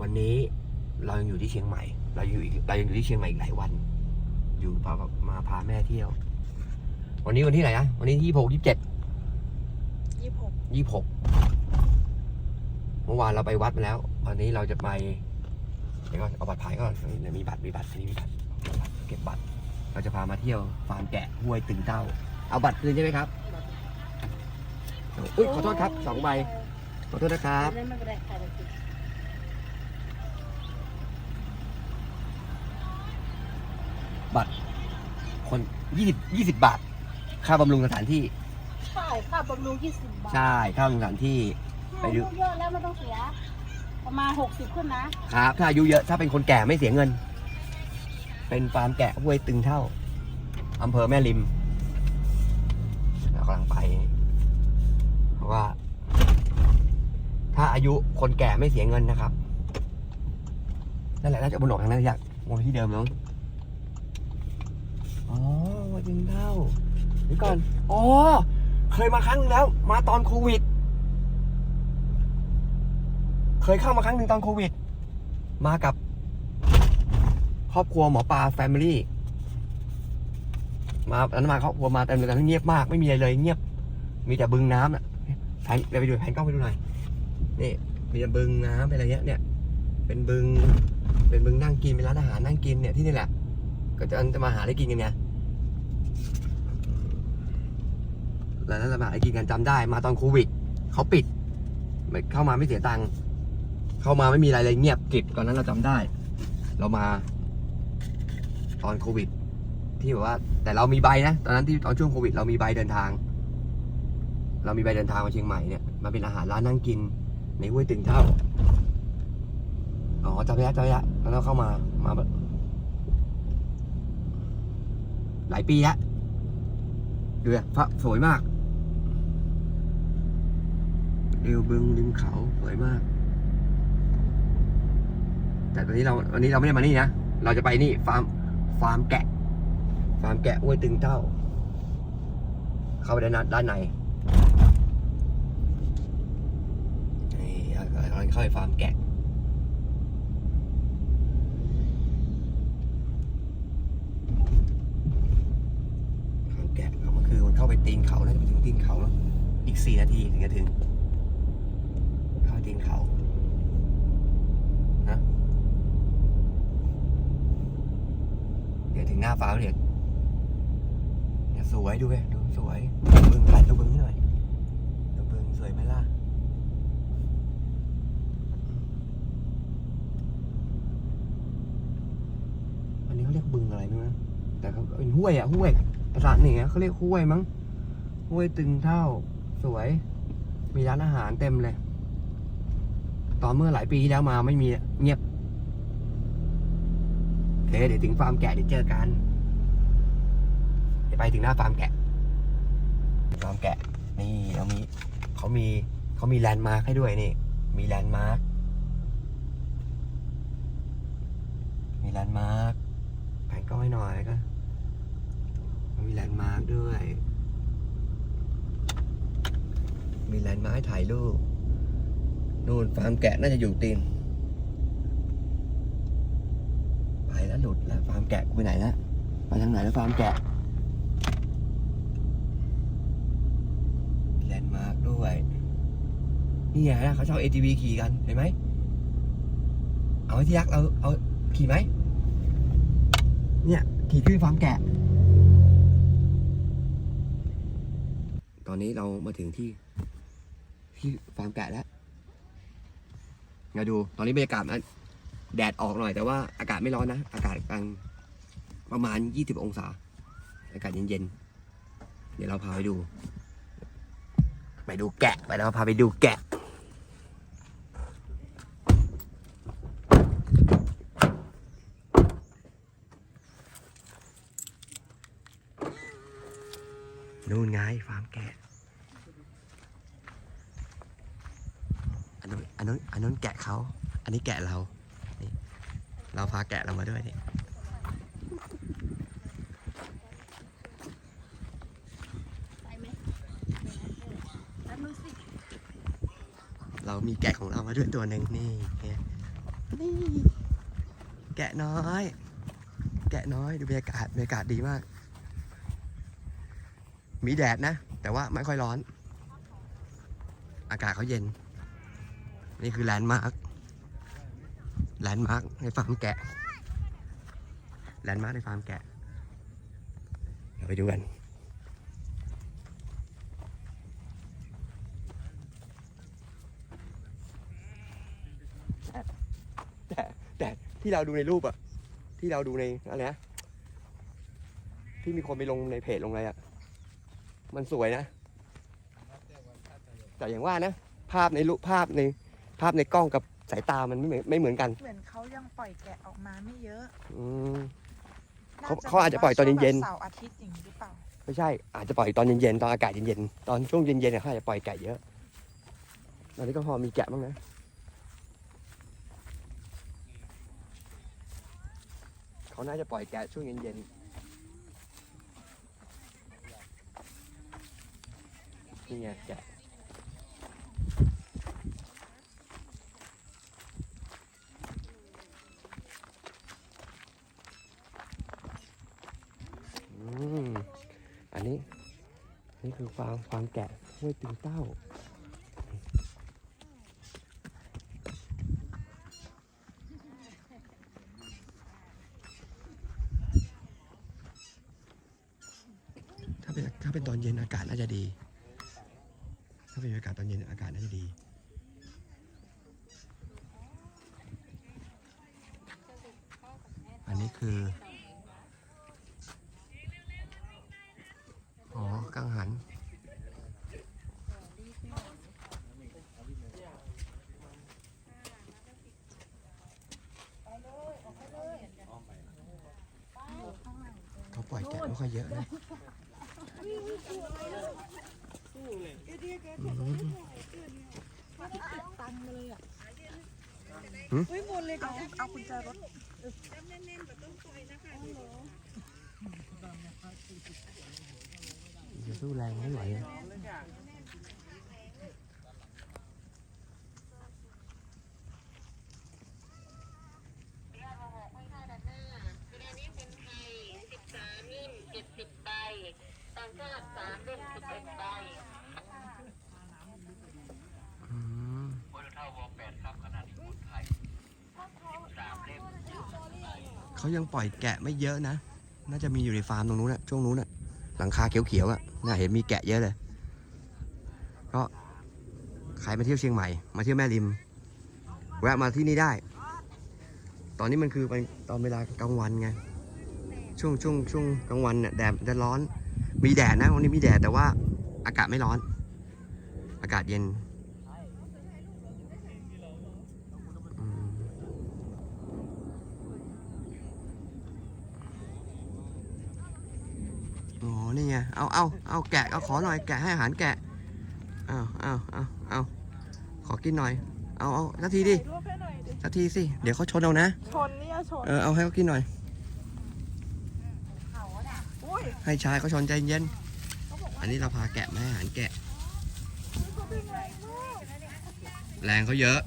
วันนี้เรายังอยู่ที่เชียงใหม่ เราอยู่อีกเรายังอยู่ที่เชียงใหม่อีกหลายวัน อยู่พามาพาแม่เที่ยว วันนี้วันที่ไหนนะวันนี้ที่หกยี่สิบเจ็ดยี่สิบหกยี่หกเมื่อวานเราไปวัดมาแล้ว วันนี้เราจะไปเดี๋ยวก่อนเอาบัตรผ่านก่อนเดี๋ยวมีบัตรมีบัตรอันนี้มีบัตรเอาบัตรเก็บบัตร เราจะพามาเที่ยวฟาร์มแกะห้วยตึงเต้า เอาบัตรคืนใช่ไหมครับอุ้ยขอโทษครับสองใบขอโทษนะครับ เล่นไม่เป็นไร ค่ะเดี๋ยวติดคนยี่สิบยี่สิบบาท ค่าบำรุงสถานที่ ใช่ค่าบำรุงยี่สิบบาทใช่ค่าบำรุงสถานที่ ไปอาดูยุเยอะแล้วไม่ต้องเสีย ประมาณหกสิบขึ้นนะครับถ้าอายุเยอะถ้าเป็นคนแก่ไม่เสียเงิน เป็นฟาร์มแกะห้วยตึงเท่าอำเภอแม่ริมเรากำลังไปเพราะว่า ถ้าอายุคนแก่ไม่เสียเงินนะครับนั่นแหละน่าจะบนหนกทางนั้นอยากวนที่เดิมเนาะ อ๋อห้วยตึงเท่าเดี๋ยวก่อน อ๋อ เคยมาครั้งนึงแล้ว มาตอนโควิด เคยเข้ามาครั้งหนึ่งตอนโควิด มากับ ครอบครัวหมอปลาแฟมิลี่ มาอันนั้นมาครอบครัวมาเต็มเลยแต่เงียบมากไม่มีอะไรเลยเงียบ มีแต่บึงน้ำอะแผนเดี๋ยวไปดูแผนกล้องไปดูหน่อย นี่ มีแต่บึงน้ำเป็นอะไรเงี้ยเนี่ย เป็นบึง เป็นบึงนั่งกินเป็นร้านอาหารนั่งกินเนี่ยที่นี่แหละ ก็จะจะมาหาได้กินกันไง แล้วนั่นจะมาหาได้กินกันจำได้ มาตอนโควิดเขาปิดไม่เข้ามาไม่เสียตังค์เข้ามาไม่มีอะไรเลยเงียบกริบตอนนั้นเราจำได้ เรามา ตอนโควิด ที่แบบว่า แต่เรามีใบนะตอนนั้นที่ตอนช่วงโควิด เรามีใบเดินทาง เรามีใบเดินทางมาเชียงใหม่เนี่ยมาเป็นอาหารร้านนั่งกิน ในห้วยตึงเท่าอ๋อจำได้จำได้แล้วตอนนั้นเราเข้ามามาแบบหลายปีแล้วดูอะพระสวยมาก เอวบึงริมเขาสวยมาก แต่ตอนนี้เราวันนี้เราไม่ได้มานี่นะ เราจะไปนี่ฟาร์มฟาร์มแกะ ฟาร์มแกะห้วยตึงเต้าเข้าไปด้านในด้านในนี่เรากำลังเข้าไปฟาร์มแกะฟาร์มแกะก็คือมันเข้าไปตีนเขาแล้วจะไปถึงตีนเขาแล้วอีกสี่นาทีถึงจะถึง ตีนเขาเดี๋ยวถึงหน้าฟ้าแล้วเดี๋ยวเนี่ยสวยดูเว้ยดูสวยบึงถ่ายดูบึงให้หน่อยดูบึงสวยไหมล่ะอันนี้เขาเรียกบึงอะไรไม่รู้นะแต่เขาเป็นห้วยอะห้วยภาษาเหนือเขาเรียกห้วยมั้งห้วยตึงเท่าสวย มีร้านอาหารเต็มเลย ตอนเมื่อหลายปีที่แล้วมาไม่มีเงียบโอเคเดี๋ยวถึงฟาร์มแกะเดี๋ยวเจอกัน เดี๋ยวไปถึงหน้าฟาร์มแกะ ฟาร์มแกะ นี่เรามีเขามีเขามีแลนด์มาร์คให้ด้วยนี่ มีแลนด์มาร์ค มีแลนด์มาร์คแผนกล้องให้หน่อยก็ มีแลนด์มาร์คด้วย มีแลนด์มาร์คให้ถ่ายรูป นู่นฟาร์มแกะน่าจะอยู่ตีน ไปแล้วหลุดแล้วฟาร์มแกะกูไปไหนแล้วไปทางไหนแล้วฟาร์มแกะแลนด์มาร์กด้วยนี่ไงนะเขาชอบ ATV ขี่กันเห็นไหมเอาที่ยักษ์เราเอาขี่ไหมเนี่ยขี่ขึ้นฟาร์มแกะ ตอนนี้เรามาถึงที่ที่ฟาร์มแกะแล้ว มาดูตอนนี้บรรยากาศมันแดดออกหน่อยแต่ว่าอากาศไม่ร้อนนะ อากาศกลางประมาณ 20 องศา อากาศเย็นๆ เดี๋ยวเราพาไปดู ไปดูแกะ ไปแล้วพาไปดูแกะ นู่นไงฟาร์มแกะ อั นั้นอันนั้นแกะเขา อันนี้แกะเรา เราพาแกะเรามาด้วยนี่เรามีแกะของเรามาด้วยตัวหนึ่งนี่นี่ แกะน้อย แกะน้อยดูบรรยากาศบรรยากาศดีมาก มีแดดนะ แต่ว่าไม่ค่อยร้อน อากาศเขาเย็น นี่คือแลนด์มาร์คแลนด์มาร์คในฟาร์มแกะแลนด์มาร์คในฟาร์มแกะเราไปดูกันแต่แต่ที่เราดูในรูปอะที่เราดูในอะไรนะที่มีคนไปลงในเพจลงอะไรอะมันสวยนะ แต่อย่างว่านะ ภาพในรูปภาพใน ภาพในกล้องกับสายตามันไม่เหมือนไม่เหมือนกัน เหมือนเขายังปล่อยแกะออกมาไม่เยอะอืมน่เขาเขาอาจจะปล่อยตอนเย็นๆช่วงแบบเสาร์อาทิตย์อย่างนี้หรือเปล่าไม่ใช่อาจจะปล่อยตอนเย็นๆตอนอากาศเย็นๆตอนช่วงเย็นๆเนี่ยเขาอาจจะปล่อยแกะเยอะตอนนี้ก็พอมีแกะบ้างนะเขาน่าจะปล่อยแกะช่วงเย็นๆนี่ไงแกะอืมอันนี้ นี่ คือฟาร์มแกะห้วยติงเต้า ถ้าเป็นถ้าเป็นตอนเย็นอากาศน่าจะดี ถ้าเป็นอากาศตอนเย็นอากาศน่าจะดีอันนี้คือ กังหัน เขาปล่อยแกะไม่ ค่อยเยอะนะอืมเฮ้ยบนเลยเอาเอากุญแจรถจะสู้แรงไม่ไหวอะ อืมเขายังปล่อยแกะไม่เยอะนะ น่าจะมีอยู่ในฟาร์มตรงนู้นนะช่วงนู้นนะหลังคาเขียวๆอะน่าเห็นมีแกะเยอะเลยก็ใครมาเที่ยวเชียงใหม่ มาเที่ยวแม่ริม แวะมาที่นี่ได้ ตอนนี้มันคือเป็นตอนเวลากลางวันไง ช่วงช่วงช่วงกลางวันเนี่ยแดดจะร้อน มีแดดนะวันนี้มีแดดแต่ว่าอากาศไม่ร้อน อากาศเย็นอืมอ๋อนี่ไงเอาเอาเอาแกะเอาขอหน่อยแกะให้อาหารแกะเอาเอาเอาเอาขอกินหน่อย เอาเอาสักทีดิรูปให้หน่อยดิสักทีสิ เดี๋ยวเขาชนเอานะ ชนเนี่ยชน เออเอาให้เขากินหน่อย อุ้ย ให้ชายเขาชนใจเย็น อันนี้เราพาแกะมาให้อาหารแกะ แรงเขาเยอะ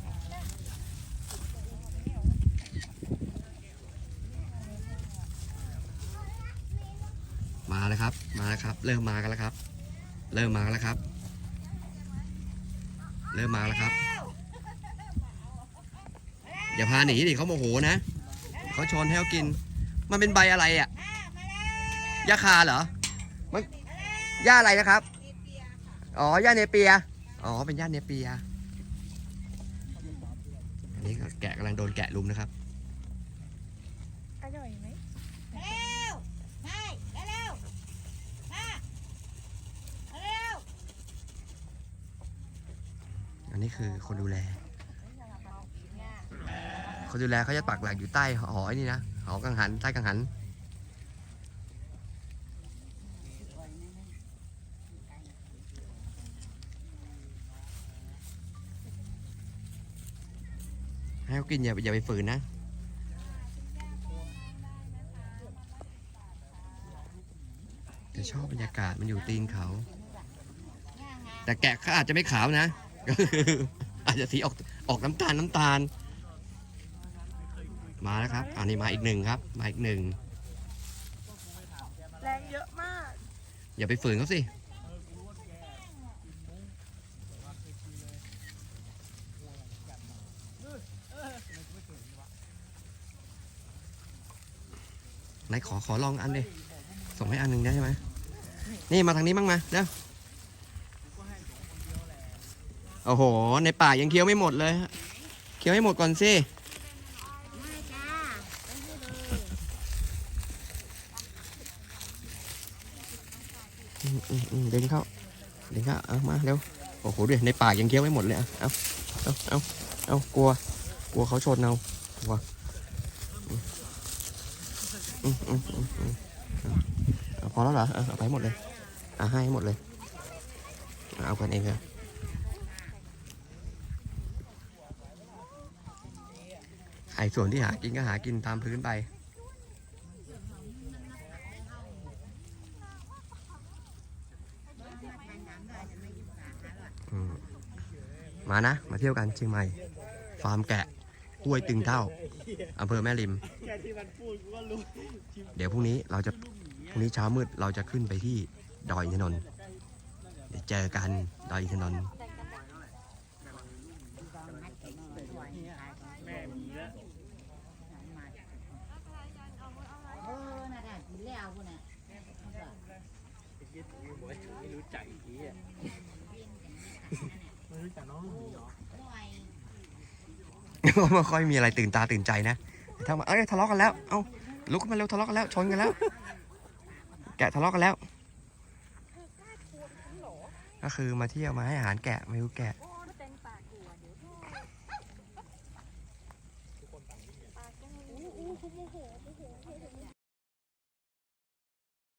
มาแล้วครับ มาแล้วครับ เริ่มมากันแล้วครับ เริ่มมาแล้วครับ เริ่มมาแล้วครับ อย่าพาหนีดิเขาโมโหนะ เขาชนให้เขากิน มันเป็นใบอะไรอะ ยาคาเหรอมันหญ้าอะไรนะครับ อ๋อหญ้าเนเปีย อ๋อ เป็นหญ้าเนเปีย อันนี้ก็แกะกำลังโดนแกะลุมนะครับ อร่อยไหมอันนี้คือคนดูแล คนดูแลเขาจะปักหลักอยู่ใต้หอไอ้นี่นะ หอกังหัน ใต้กังหัน ให้เขากินอย่าอย่าไปฝืนนะแต่ชอบบรรยากาศมันอยู่ตีนเขา แต่แกะเขาอาจจะไม่ขาวนะก็คืออาจจะสีออกออกน้ำตาลน้ำตาล มาแล้วครับ อันนี้มาอีกหนึ่งครับ มาอีกหนึ่ง แรงเยอะมาก อย่าไปฝืนเขาสิ ไหนขอขอลองอันดิส่งให้อันหนึ่งได้ไหมนี่มาทางนี้บ้างมาเด้อโอ้โห ในป่ายังเคี้ยวไม่หมดเลยเคี้ยวให้หมดก่อนสิอืมอืมอืมดึงเข้าเดึงเข้าเอามาเร็วโอ้โหเดี๋ยวในป่ายังเคี้ยวไม่หมดเลยอะเอาเอาเอาเอากลัว กลัวเขาชนเอากลัวอืมอืมอืมอืมอืมเอา พอแล้วเหรอ เอาไปหมดเลยอะให้หมดเลย เอากันเองเลยไอ้ส่วนที่หากินก็หากินตามพื้นไปมานะ มาเที่ยวกันเชียงใหม่ ฟาร์มแกะ ห้วยตึงเท่าอำเภอแม่ริมเดี๋ยวพรุ่งนี้เราจะพรุ่งนี้เช้ามืดเราจะขึ้นไปที่ดอยอินทนนท์เดี๋ยวเจอกันดอยอินทนนท์เออน่ะได้กินแล้วพุ่นน่ะไม่รู้จักอีกทีอะไม่รู้จักน้องหนูเหรอ ไม่ค่อยมีอะไรตื่นตาตื่นใจนะถ้ามาเอ้ยทะเลาะกันแล้ว เอ้าลุกขึ้นมาเร็วทะเลาะกันแล้วชนกันแล้ว แกะทะเลาะกันแล้ว ก็คือมาเที่ยวมาให้อาหารแกะไม่รู้แกะ